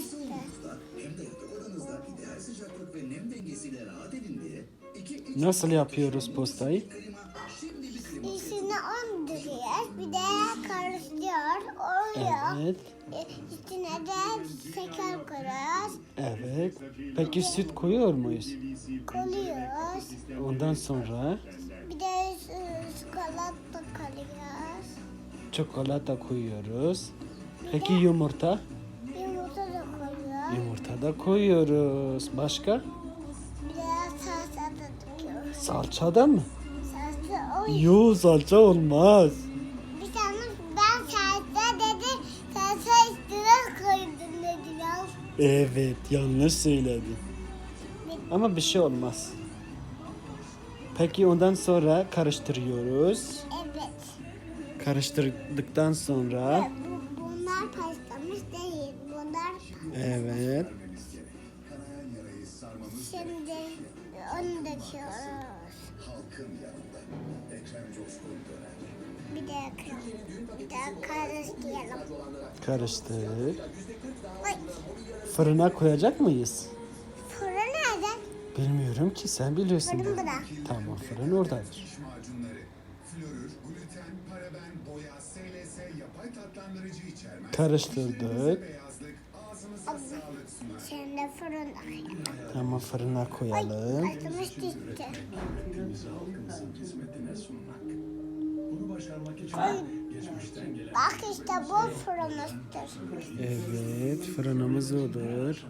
karıştı. hem de yatak odanızda ideal sıcaklık ve nem dengesiyle rahat edin diye iki iç Nasıl yapıyoruz postayı? klima şimdi bir klima İçine un döküyoruz. Bir de karıştırıyor. Oluyor. Evet. E, İçine de şeker koyuyoruz. Evet. Peki süt koyuyor muyuz? Koyuyoruz. Ondan sonra Bir de e, çikolata koyuyoruz. çikolata koyuyoruz. Peki yumurta? Yumurta da koyuyoruz. Başka? Bir de salça da döküyoruz. Salça da mı? Salça o Yo salça olmaz. Bir tane ben salça dedi. Salça üstüne koydum dedi ya. Evet yanlış söyledin. Ama bir şey olmaz. Peki ondan sonra karıştırıyoruz. Evet. Karıştırdıktan sonra Bu, bunlar paslamış değil. Bunlar evet şimdi onu döküyoruz. Bir de bir de karıştıralım. karıştır. Oy, Fırına koyacak mıyız? fırın nerede? Bilmiyorum ki sen biliyorsun. Fırın burada. Tamam fırın oradadır. Macunları. Florür, gluten, paraben, boya, tatlandırıcı içermez. Karıştırdık. Beyazlık. Şimdi fırın. Tamam fırına koyalım. Gitti. Bak işte bu fırınızdır. Evet fırınımız odur.